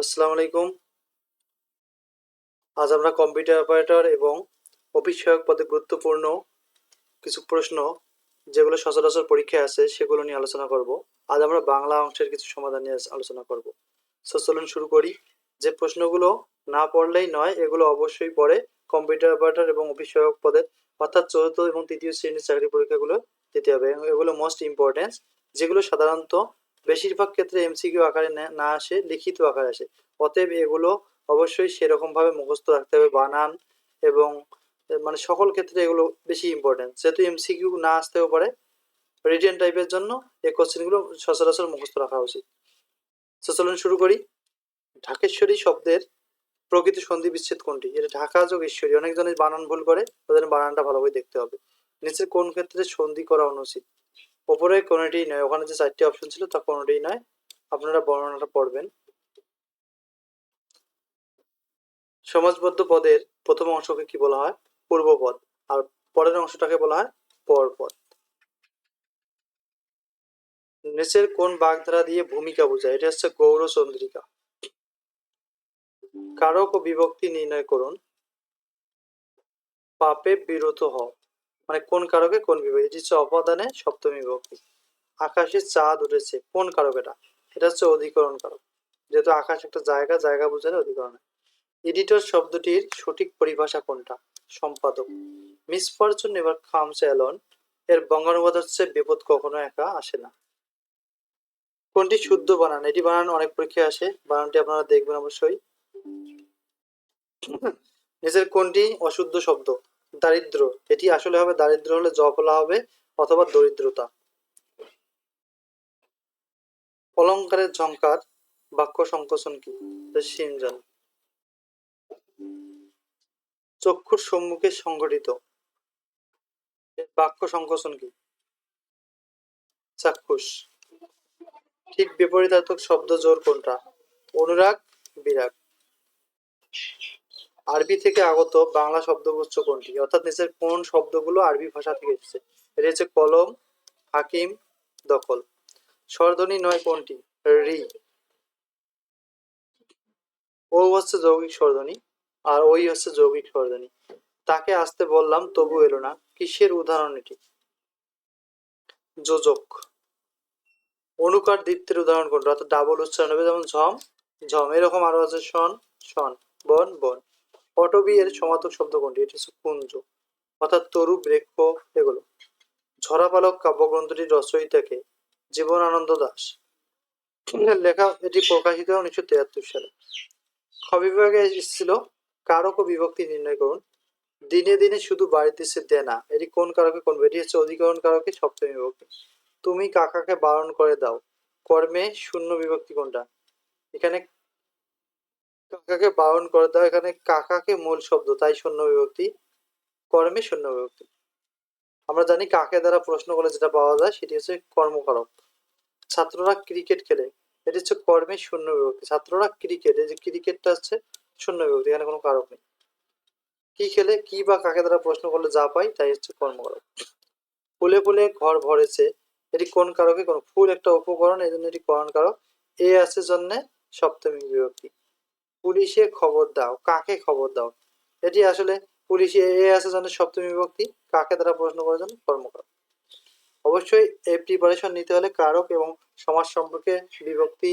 আসসালামু আলাইকুম। আজ আমরা কম্পিউটার অপারেটর এবং অফিস সহায়ক পদে গুরুত্বপূর্ণ কিছু প্রশ্ন, যেগুলো সচরাচর পরীক্ষায় আছে সেগুলো নিয়ে আলোচনা করব। আজ আমরা বাংলা অংশের কিছু সমাধান নিয়ে আলোচনা করব। সো শুরু করি। যে প্রশ্নগুলো না পড়লেই নয়, এগুলো অবশ্যই পড়ে কম্পিউটার অপারেটর এবং অফিস সহায়ক পদের অর্থাৎ চতুর্থ এবং তৃতীয় শ্রেণির চাকরি পরীক্ষাগুলো দিতে হবে। এগুলো মোস্ট ইম্পর্টেন্স যেগুলো সাধারণত বেশিরভাগ ক্ষেত্রে এমসিকিউ আকারে না- আসে, লিখিত আকারে আসে। অতএব এগুলো অবশ্যই সেরকম ভাবে মুখস্থ রাখতে হবে, বানান এবং মানে সকল ক্ষেত্রে এগুলো বেশি ইম্পর্টেন্ট যেহেতু এমসিকিউ না আসতেও পারে, রিটেন টাইপের জন্য এই কোশ্চেনগুলো সচরাচর মুখস্থ রাখা উচিত। তো চলুন শুরু করি। ঢাকেশ্বরী শব্দের প্রকৃত সন্ধি বিচ্ছেদ কোনটি? এটা ঢাকা যোগ ঈশ্বরী। অনেকজনের বানান ভুল করে, তাদের বানানটা ভালোভাবে দেখতে হবে। নিচের কোন ক্ষেত্রে সন্ধি করা অনুচিত? ওপরে কোনোটি নয়, ওখানে যে চারটি অপশন ছিল তা কোনোটি নয়। আপনারা বর্ণনাটা পড়বেন। সমাজবদ্ধ পদের প্রথম অংশকে কি বলা হয়? পূর্বপদ। আর পরের অংশটাকে বলা হয় পরপদ। নিচের কোন বাগধারা দিয়ে ভূমিকা বোঝায়? এটা হচ্ছে গৌর চন্দ্রিকা। কারক ও বিভক্তি নির্ণয় করুন। পাপে বিরত হও। মানে কোন কারকে কোন বিভক্তি এটি হচ্ছে অপাদানে সপ্তমী বিভক্তি আকাশে চাঁদ উঠেছে, কোন কারক এটা এটা হচ্ছে অধিকরণ কারক। যেহেতু আকাশ একটা জায়গা জায়গা বোঝালে অধিকরণ। এডিটর শব্দটির সঠিক পরিভাষা কোনটা? সম্পাদক। মিসফরচুন নেভার কামস অ্যালন এর বঙ্গানুবাদ হচ্ছে বিপদ কখনো একা আসে না। কোনটি শুদ্ধ বানান? এটি বানান অনেক পরীক্ষায় আসে। বানানটি আপনারা দেখবেন অবশ্যই। নিচের কোনটি অশুদ্ধ শব্দ? দারিদ্র। এটি আসলে হবে দারিদ্র হলে জফলা হবে অথবা দরিদ্রতা। অলংকারের ঝংকার, বাক্য সংকোচন কি? সিমজন চক্ষুর সম্মুখে সংঘটিত। বাক্য সংকোচন কি? চাক্ষুষ। ঠিক বিপরীতার্থক শব্দ জোর কোনটা? অনুরাগ, বিরাগ। আরবি থেকে আগত বাংলা শব্দগুচ্ছ কোনটি? অর্থাৎ নিচের কোন শব্দগুলো আরবি ভাষা থেকে এসেছে? এটা হচ্ছে কলম, হাকিম, দখল। স্বরধ্বনি নয় কোনটি? রি। ও হচ্ছে যৌগিক স্বরধ্বনি আর ওই হচ্ছে যৌগিক স্বরধ্বনি। তাকে আসতে বললাম, তবু এলো না। কিসের উদাহরণ এটি? যোজক। অনুকার দীপ্তের উদাহরণ কোনটা? অর্থাৎ ডাবল উচ্চারণ হবে যেমন ঝম ঝম। এরকম আরও আছে, শন শন, বন বন। পটবি এর সমার্থক শব্দ কোনটি এটি হচ্ছে কুঞ্জ, অর্থাৎ তরু বৃক্ষ এগুলো। ঝরাপালক কাব্যগ্রন্থটির রচয়িতাকে জীবন আনন্দ দাস লেখা এটি প্রকাশিত হয় উনিশশো তিয়াত্তর সালে। খ এসেছিল কারক ও বিভক্তি নির্ণয় করুন। দিনে দিনে শুধু বাড়িতে বাড়িতেছে দেনা এটি কোন কারকে কোন, এটি হচ্ছে অধিকরণ কারকে সপ্তমী বিভক্তি। তুমি কাকাকে বারণ করে দাও, কর্মে শূন্য বিভক্তি কোনটা? এখানে কাকাকে বারণ করে দেওয়া এখানে কাকাকে মূল শব্দ, তাই শূন্য বিভক্তি, কর্মে শূন্য বিভক্তি। আমরা জানি কাকে দ্বারা প্রশ্ন করলে যেটা পাওয়া যায়, সেটি হচ্ছে কর্মকারক। ছাত্ররা ক্রিকেট খেলে, এটি হচ্ছে কর্মে শূন্য বিভক্তি। ছাত্ররা ক্রিকেট, এই যে ক্রিকেটটা হচ্ছে শূন্য বিভক্তি, এখানে কোনো কারক নেই। কি খেলে, কি বা কাকে দ্বারা প্রশ্ন করলে যা পাই তাই হচ্ছে কর্মকারক। ফুলে ফুলে ঘর ভরেছে, এটি কোন কারকে? কোন ফুল একটা উপকরণ এই জন্য এটি করণ কারক। এ আছে জন্য সপ্তমী বিভক্তি। পুলিশে খবর দাও, কাকে খবর দাও? এটি আসলে পুলিশে এ আছে জন্য সপ্তমী বিভক্তি, কাকে দ্বারা প্রশ্ন করার জন্য কর্মকারক অবশ্যই এই প্রিপারেশন নিতে হলে কারক এবং সমাজ সম্পর্কে বিভক্তি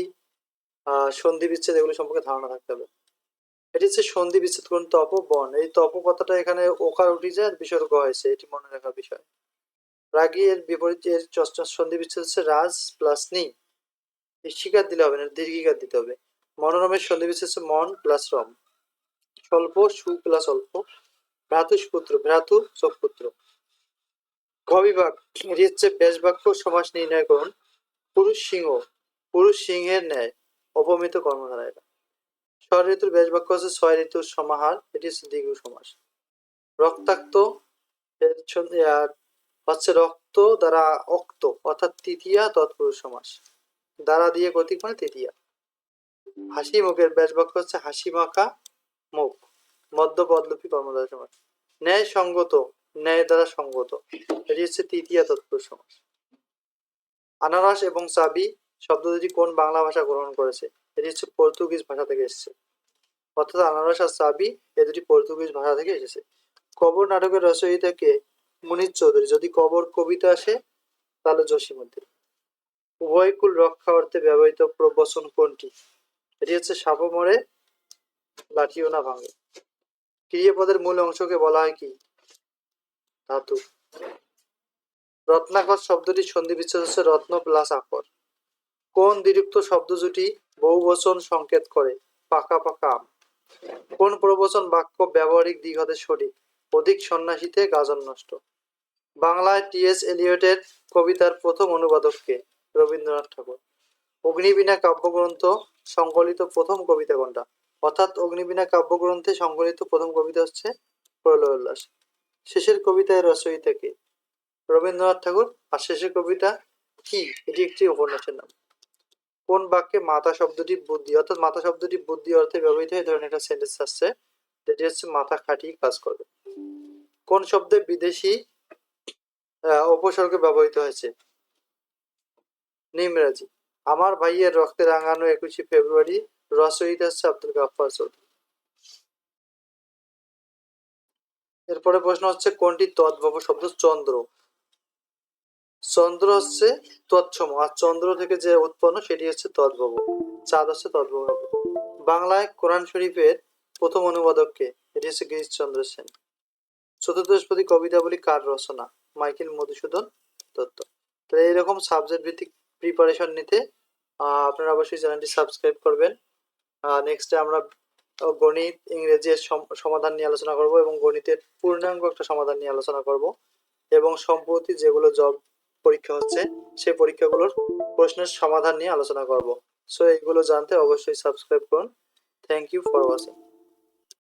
সন্ধি বিচ্ছেদ এগুলো সম্পর্কে ধারণা থাকতে হবে। এটি হচ্ছে সন্ধি বিচ্ছেদ কোন তপ বন এই তপ কথাটা এখানে ওকার উঠে যায় আর বিসর্গ হয়েছে, এটি মনে রাখার বিষয়। রাগী এর বিপরীত এর সন্ধি বিচ্ছেদ হচ্ছে রাজ প্লাস নি। শিকার দিলে হবে না, দীর্ঘিকার দিতে হবে। মনোরমের সন্ধি বিচ্ছেদ হচ্ছে মন প্লাস রম। স্বল্প, সু প্লাস অল্প। ভ্রাতু, সুপুত্র। ভ্রাতু চোখপুত্র খ বিভাগ। এটি হচ্ছে বেশ বাক্য সমাস নির্ণয় করুন। পুরুষ সিংহ। পুরুষ সিংহের ন্যায় অপমিত কর্মধারা এটা ছয় ঋতুর বেশ বাক্য হচ্ছে ছয় ঋতুর সমাহার। এটি হচ্ছে দ্বিগু সমাস। রক্তাক্ত হচ্ছে রক্ত দ্বারা অক্ত, অর্থাৎ তৃতীয়া তৎপুরুষ সমাস। দ্বারা দিয়ে গতিক মানে তৃতীয়া। হাসি মুখের ব্যাস বাক্য হচ্ছে হাসি মাখা মুখ। মধ্য পদলোপী কর্মধারা সমাস ন্যায় সঙ্গত ন্যায় দ্বারা সঙ্গত। এটি হচ্ছে তৃতীয়া তৎপুরুষ সমাস আনারস এবং চাবি শব্দ দুটি কোন বাংলা ভাষা গ্রহণ করেছে? এটি হচ্ছে পর্তুগিজ ভাষা থেকে এসেছে। অর্থাৎ আনারস আর চাবি এ দুটি পর্তুগিজ ভাষা থেকে এসেছে। কবর নাটকের রচয়িতাকে মুনির চৌধুরী। যদি কবর কবিতা আসে, তাহলে জসীমুদ্দিন উভয়কুল রক্ষা অর্থে ব্যবহৃত প্রবচন কোনটি? এটি হচ্ছে সাপো মরে লাঠিও না ভাঙে। ক্রিয়াপদের মূল অংশকে বলা হয় কি? ধাতু। রত্নাকর শব্দটি সন্ধি বিচ্ছেদ হচ্ছে রত্ন প্লাস আকর। কোন দ্বিরুক্ত শব্দ জুটি বহুবচন সংকেত করে? পাকা পাকা আম। কোন প্রবচন বাক্য ব্যবহারিক দিক হতে সঠিক? অধিক সন্ন্যাসীতে গাজন নষ্ট। বাংলায় টি এস এলিয়টের কবিতার প্রথম অনুবাদককে রবীন্দ্রনাথ ঠাকুর। অগ্নিবীণা কাব্যগ্রন্থ সংকলিত প্রথম কবিতা কোনটা? অর্থাৎ অগ্নিবীণা কাব্যগ্রন্থে সংকলিত প্রথম কবিতা হচ্ছে প্রলয় উল্লাস শেষের কবিতায় রচয়িতা কে? রবীন্দ্রনাথ ঠাকুর। আর শেষের কবিতা কি? এটি একটি উপন্যাসের নাম। কোন বাক্যে মাথা শব্দটি বুদ্ধি? অর্থাৎ মাথা শব্দটি বুদ্ধি অর্থে ব্যবহৃত হয়। ধরনের একটা সেন্টেন্স আসছে, যেটি হচ্ছে মাথা খাটিয়ে কাজ করবে। কোন শব্দে বিদেশি উপসর্গ ব্যবহৃত হয়েছে? নিমরাজি। আমার ভাইয়ের রক্তে রাঙানো একুশে ফেব্রুয়ারি রচয়িতা আব্দুল গাফফার চৌধুরী। এরপরে প্রশ্ন হচ্ছে, কোনটি তদ্ভব শব্দ? চন্দ্র। চন্দ্র হচ্ছে তৎসম, আর চন্দ্র থেকে যে উৎপন্ন সেটি হচ্ছে তদ্ভব। চাঁদ হচ্ছে তদ্ভব। বাংলায় কোরআন শরীফের প্রথম অনুবাদককে এটি হচ্ছে গিরিশচন্দ্র সেন। চতুর্দশপদী কবিতাবলী কার রচনা? মাইকেল মধুসূদন দত্ত। তো এইরকম সাবজেক্ট ভিত্তিক প্রিপারেশন নিতে আপনারা অবশ্যই চ্যানেলটি সাবস্ক্রাইব করবেন। নেক্সটে আমরা গণিত, ইংরেজি এর সম- সমাধান নিয়ে আলোচনা করব এবং গণিতের পূর্ণাঙ্গ একটা সমাধান নিয়ে আলোচনা করব এবং সম্প্রতি যেগুলো জব পরীক্ষা হচ্ছে, সেই পরীক্ষাগুলোর প্রশ্নের সমাধান নিয়ে আলোচনা করব। সো এগুলো জানতে অবশ্যই সাবস্ক্রাইব করুন। Thank you for watching